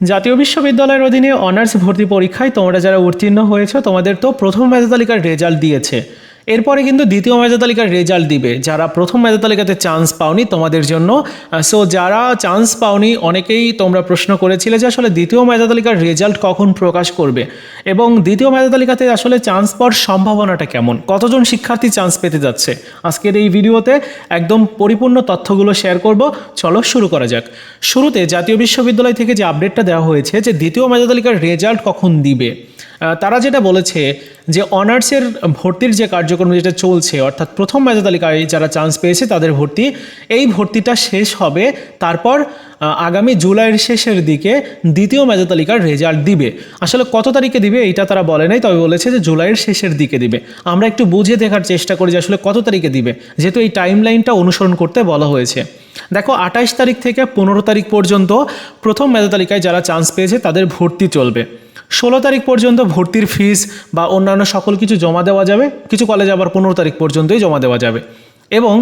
জাতীয় বিশ্ববিদ্যালয়ের অধীনে অনার্স ভর্তি পরীক্ষায় তোমরা যারা উত্তীর্ণ হয়েছ, তোমাদের তো প্রথম মেধা তালিকার রেজাল্ট দিয়েছে। এরপরে কিন্তু দ্বিতীয় মেধা তালিকার রেজাল্ট দিবে। যারা প্রথম মেধা তালিকাতে চান্স পাওনি তোমাদের জন্য। সো যারা চান্স পাওনি, অনেকেই তোমরা প্রশ্ন করেছিলে যে আসলে দ্বিতীয় মেধা তালিকার রেজাল্ট কখন প্রকাশ করবে? এবং দ্বিতীয় মেধা তালিকাতে আসলে চান্স পাওয়ার সম্ভাবনাটা কেমন? কতজন শিক্ষার্থী চান্স পেতে যাচ্ছে? আজকের এই ভিডিওতে একদম পরিপূর্ণ তথ্যগুলো শেয়ার করব। চলো শুরু করা যাক। শুরুতে জাতীয় বিশ্ববিদ্যালয় থেকে যে আপডেটটা দেওয়া হয়েছে যে দ্বিতীয় মেধা তালিকার রেজাল্ট কখন দিবে? তারা যেটা বলেছে যে অনার্সের ভর্তির যে কার্যক্রম যেটা চলছে, অর্থাৎ প্রথম মেধা তালিকায় যারা চান্স পেয়েছে তাদের ভর্তি, এই ভর্তিটা শেষ হবে, তারপর আগামী জুলাইয়ের শেষের দিকে দ্বিতীয় মেধা তালিকার রেজাল্ট দিবে। আসলে কত তারিখে দিবে এইটা তারা বলে নাই, তবে বলেছে যে জুলাইয়ের শেষের দিকে দিবে। আমরা একটু বুঝে দেখার চেষ্টা করি যে আসলে কত তারিখে দিবে, যেহেতু এই টাইম লাইনটা অনুসরণ করতে বলা হয়েছে। দেখো, আঠাইশ তারিখ থেকে পনেরো তারিখ পর্যন্ত প্রথম মেধা তালিকায় যারা চান্স পেয়েছে তাদের ভর্তি চলবে। ষোলো তারিখ পর্যন্ত ভর্তির ফিস বা অন্যান্য সকল কিছু জমা দেওয়া যাবে। কিছু কলেজে আবার পনেরো তারিখ পর্যন্তই জমা দেওয়া যাবে। এবং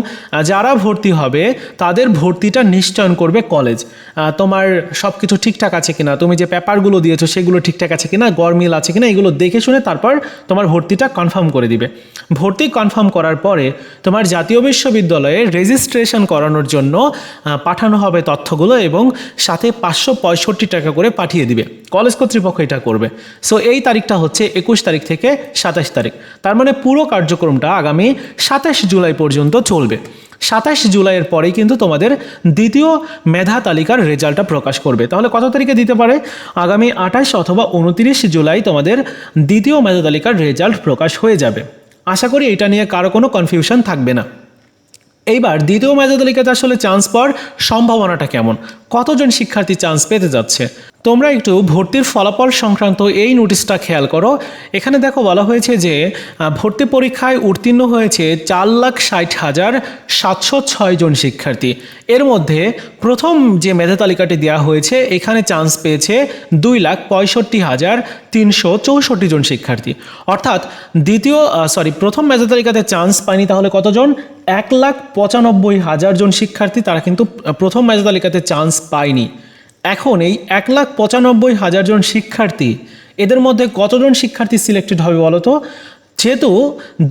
যারা ভর্তি হবে, তাদের ভর্তিটা নিশ্চয়ন করবে কলেজ তোমার সব কিছু ঠিকঠাক আছে কিনা? তুমি যে পেপারগুলো দিয়েছ, সেগুলো ঠিকঠাক আছে কিনা? গরমিল আছে কিনা? এগুলো দেখে শুনে তারপর তোমার ভর্তিটা কনফার্ম করে দিবে। ভর্তি কনফার্ম করার পরে তোমার জাতীয় বিশ্ববিদ্যালয়ে রেজিস্ট্রেশন করানোর জন্য পাঠানো হবে তথ্যগুলো এবং সাথে পাঁচশো পঁয়ষট্টি টাকা করে পাঠিয়ে দিবে। কলেজ কর্তৃপক্ষ এটা করবে। সো এই তারিখটা হচ্ছে একুশ তারিখ থেকে সাতাশ তারিখ। তার মানে পুরো কার্যক্রমটা আগামী সাতাশ জুলাই পর্যন্ত চলবে। সাতাশ জুলাইয়ের পরেই কিন্তু তোমাদের দ্বিতীয় মেধা তালিকার রেজাল্টটা প্রকাশ করবে। তাহলে কত তারিখে দিতে পারে? আগামী আঠাশ অথবা উনতিরিশ জুলাই তোমাদের দ্বিতীয় মেধা তালিকার রেজাল্ট প্রকাশ হয়ে যাবে। আশা করি এটা নিয়ে কারও কোনো কনফিউশন থাকবে না। এইবার দ্বিতীয় মেধা তালিকাতে আসলে চান্স পাওয়ার সম্ভাবনাটা কেমন? কতজন শিক্ষার্থী চান্স পেতে যাচ্ছে? তোমরা একটু ভর্তির ফলাফল সংক্রান্ত এই নোটিশটা খেয়াল করো। এখানে দেখো বলা হয়েছে যে ভর্তি পরীক্ষায় উত্তীর্ণ হয়েছে চার লাখ ষাট হাজার সাতশো ছয় জন শিক্ষার্থী। এর মধ্যে প্রথম যে মেধা তালিকাটি দেওয়া হয়েছে, এখানে চান্স পেয়েছে দুই লাখ পঁয়ষট্টি হাজার তিনশো চৌষট্টি জন শিক্ষার্থী। অর্থাৎ দ্বিতীয় সরি প্রথম মেধা তালিকাতে চান্স পায়নি তাহলে কতজন? এক লাখ পঁচানব্বই হাজার জন শিক্ষার্থী তারা কিন্তু প্রথম মেধা তালিকাতে চান্স পায়নি। এখন এই এক লাখ পঁচানব্বই হাজার জন শিক্ষার্থী, এদের মধ্যে কতজন শিক্ষার্থী সিলেক্টেড হবে বলতো যেহেতু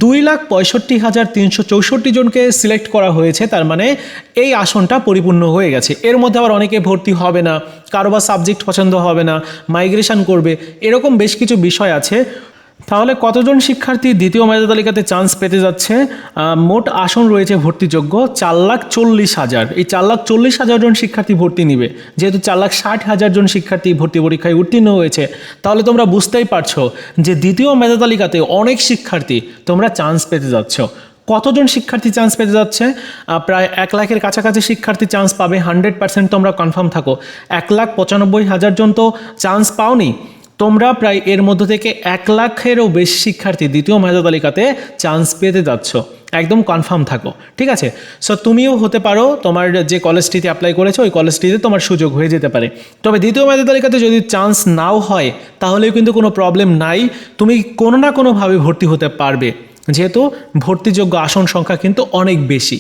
দুই লাখ পঁয়ষট্টি হাজার তিনশো চৌষট্টি জনকে সিলেক্ট করা হয়েছে, তার মানে এই আসনটা পরিপূর্ণ হয়ে গেছে। এর মধ্যে আবার অনেকে ভর্তি হবে না, কারও বা সাবজেক্ট পছন্দ হবে না মাইগ্রেশন করবে, এরকম বেশ কিছু বিষয় আছে। তাহলে কতজন শিক্ষার্থী দ্বিতীয় মেধা তালিকাতে চান্স পেতে যাচ্ছে? মোট আসন রয়েছে ভর্তিযোগ্য চার লাখ চল্লিশ হাজার। এই চার লাখ চল্লিশ হাজার জন শিক্ষার্থী ভর্তি নিবে। যেহেতু চার লাখ ষাট হাজার জন শিক্ষার্থী ভর্তি পরীক্ষায় উত্তীর্ণ হয়েছে, তাহলে তোমরা বুঝতেই পারছ যে দ্বিতীয় মেধা তালিকাতে অনেক শিক্ষার্থী তোমরা চান্স পেতে যাচ্ছ। কতজন শিক্ষার্থী চান্স পেতে যাচ্ছে? প্রায় এক লাখের কাছাকাছি শিক্ষার্থী চান্স পাবে। হান্ড্রেড পার্সেন্ট তোমরা কনফার্ম থাকো। এক লাখ পঁচানব্বই হাজার জন তো চান্স পাওনি। তোমরা প্রায় এর মধ্য থেকে এক লাখেরও বেশি শিক্ষার্থী দ্বিতীয় মেধা তালিকাতে চান্স পেতে যাচ্ছ। একদম কনফার্ম থাকো, ঠিক আছে? সো তুমিও হতে পারো, তোমার যে কলেজটিতে অ্যাপ্লাই করেছ, ওই কলেজটিতে তোমার সুযোগ হয়ে যেতে পারে। তবে দ্বিতীয় মেধা তালিকাতে যদি চান্স নাও হয়, তাহলেও কিন্তু কোনো প্রবলেম নাই। তুমি কোনো না কোনোভাবে ভর্তি হতে পারবে। যেহেতু ভর্তিযোগ্য আসন সংখ্যা কিন্তু অনেক বেশি।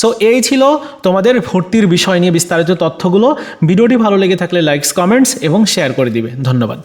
সো এই ছিল তোমাদের ভর্তির বিষয় নিয়ে বিস্তারিত তথ্যগুলো। ভিডিওটি ভালো লেগে থাকলে লাইকস কমেন্টস এবং শেয়ার করে দিবে। ধন্যবাদ।